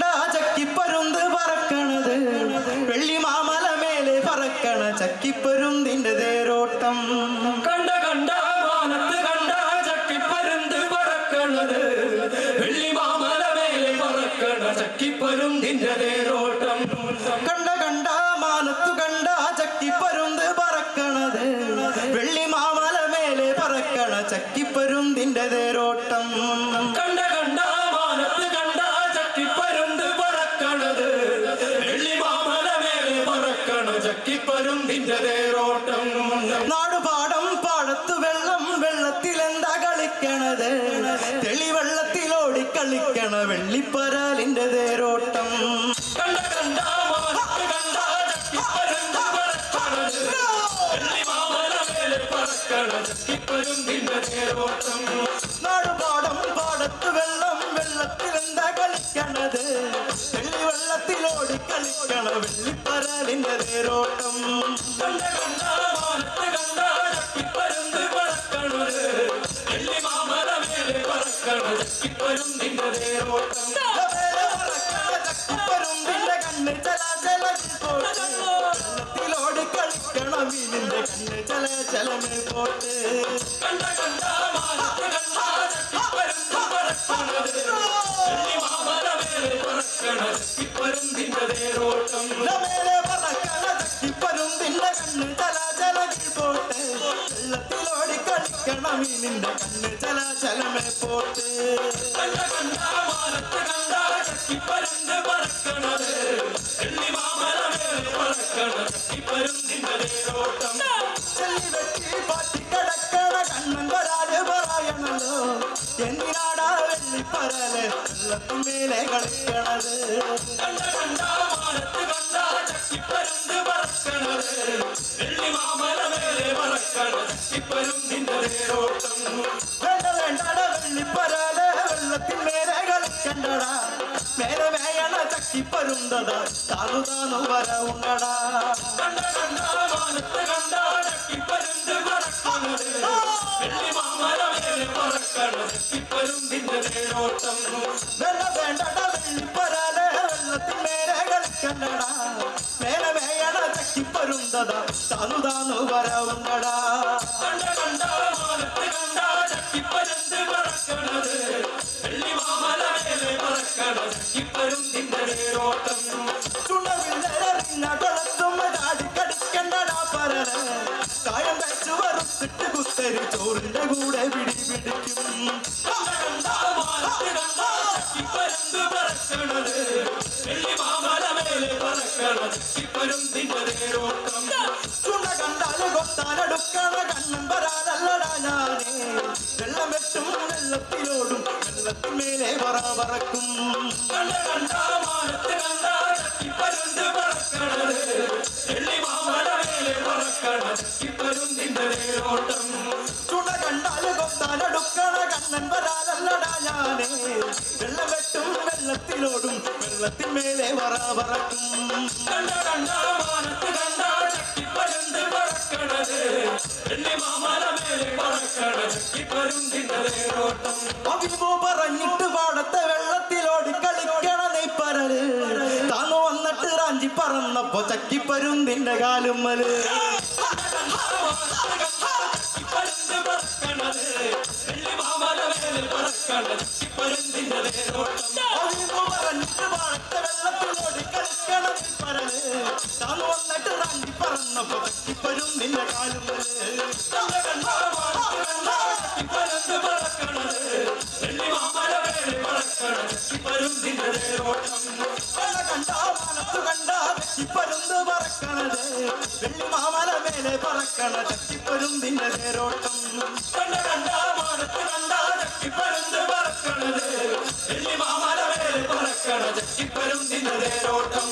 കണ്ട ചക്കിപ്പരുന്ത് പറക്കണത്. വെള്ളി മാമല മേലെ പറക്കണ ചക്കിപ്പരുന്തിന്റെ തേരോട്ടം. കണ്ട കണ്ട വാനത്ത് കണ്ട ചക്കിപ്പരുന്ത് പറക്കണത്. വെള്ളി മാമല മേലെ പറക്കണ ചക്കിപ്പരുന്തിന്റെ തേരോട്ടം. കണ്ട കണ്ട മാനത്തു കണ്ട ചക്കിപ്പരുന്ത് പറക്കണത്. വെള്ളി മാമല മേലെ പറക്കണ ചക്കിപ്പരുന്തിന്റെ തേരോട്ടം. നാടുപാടം പാടത്തു വെള്ളം വെള്ളത്തിലെന്താ കളിക്കണത്? തെളിവെള്ളത്തിൽ ഓടിക്കളിക്കണ വെള്ളിപ്പരാലിന്റെ തേരോട്ടം. കണ്ട കണ്ട നാടുപാടം പാടത്തു വെള്ളം വെള്ളത്തിലെന്താ കളിക്കണത്? തെളിവെള്ളത്തിലോടി കളിക്കണ വെള്ളിപ്പരലിന്റെ നേരോട്ടം കണ്ട കണ്ട മാനത്ത് കണ്ട ചക്കിപ്പരുന്ത് പറക്കണത് വെള്ളി മാമല മേലെ പറക്കണ മേലെ പറക്കണ ചക്കിപ്പരുന്തിന്റെ കണ്ണ് പോട്ട് വെള്ളത്തിലോടി കളിക്കണ മീനിന്റെ കണ്ണ് ചല ചലമേ പോട്ട്. കണ്ട കണ്ട മാനത്ത് കണ്ട ചക്കിപ്പരുന്ത് പറക്കണത് വെള്ളി മാമല മേലെ പറക്കണ വെള്ളത്തിലോടി കളിക്കണ മീനിന്റെ കണ്ണ് ചലാചലമേ പോട്ട് കണ്ട കണ്ട മാനത്ത് കണ്ട പറക്കണ ചക്കിപ്പരുന്തിന്റെ തേരോട്ടം വേണ്ട വേണ്ടട വെള്ളിപ്പരൽ വെള്ളത്തിന്മേലെ കളിക്കണ്ടടാ മേലെ വേയണ ചക്കിപ്പരുന്തത താന്നു വര കണ്ട കണ്ട മാനത്ത് കണ്ട ചക്കിപ്പരുന്ത് പറക്കണത് വെള്ളി മാമല തേരോട്ടം വേണ്ട വേണ്ടട ചക്കിപ്പരുന്തത താന്നു താന്നു വര ഉണ്ടടാ കണ്ട കണ്ട മാനത്ത് കണ്ട ചക്കിപ്പരുന്ത് പറക്കണത് വെള്ളി മാമല മേലെ പറക്കണ ചക്കിപ്പരുന്തിന്റെ നേരോട്ടം ചുണവില്ലെറിഞ്ഞ കൊളത്തുമ്മ ചാടിക്കടിക്കണ്ടടാ പരൽ കായം വെച്ചു വറുത്തിട്ട് കുത്തരി ചോറിന്റെ കൂടെ പിടി പിടിക്കും ചക്കിപ്പരുന്ത് പറക്കണത് വെള്ളി മാമല മേലെ പറക്കണ ചുണ കണ്ടാൽ കണ്ണും വരാതല്ലടാ ഞാനേ വെള്ളം വെട്ടും വെള്ളത്തിലോടും വെള്ളത്തിന്മേലെ പറ പറക്കും ചുണ കണ്ടാൽ കൊത്താനടുക്കണ കണ്ണൻ വരാതല്ലടാ ഞാനേ വെള്ളം വെട്ടും വെള്ളത്തിലോടും വെള്ളത്തിന്മേലെ പറ പറക്കും അഭിമോ പറഞ്ഞിട്ട് പാടത്തെ വെള്ളത്തിലോടി കളിക്കണ നെയ്പ്പരൽ താന്നു വന്നിട്ട് റാഞ്ചി പറന്നപ്പോ ചക്കിപ്പരുന്തിന്റെ കാലുമ്മൽ പറക്കണത് വെള്ളി മാമല മേലെ പറക്കണ ചക്കിപ്പരുന്തിന്റെ തേരോട്ടം കണ്ട കണ്ട മാനത്ത് കണ്ട ചക്കിപ്പരുന്ത് പറക്കണത്. വെള്ളി മാമല മേലെ പറക്കണ ചക്കിപ്പരുന്തിന്റെ തേരോട്ടം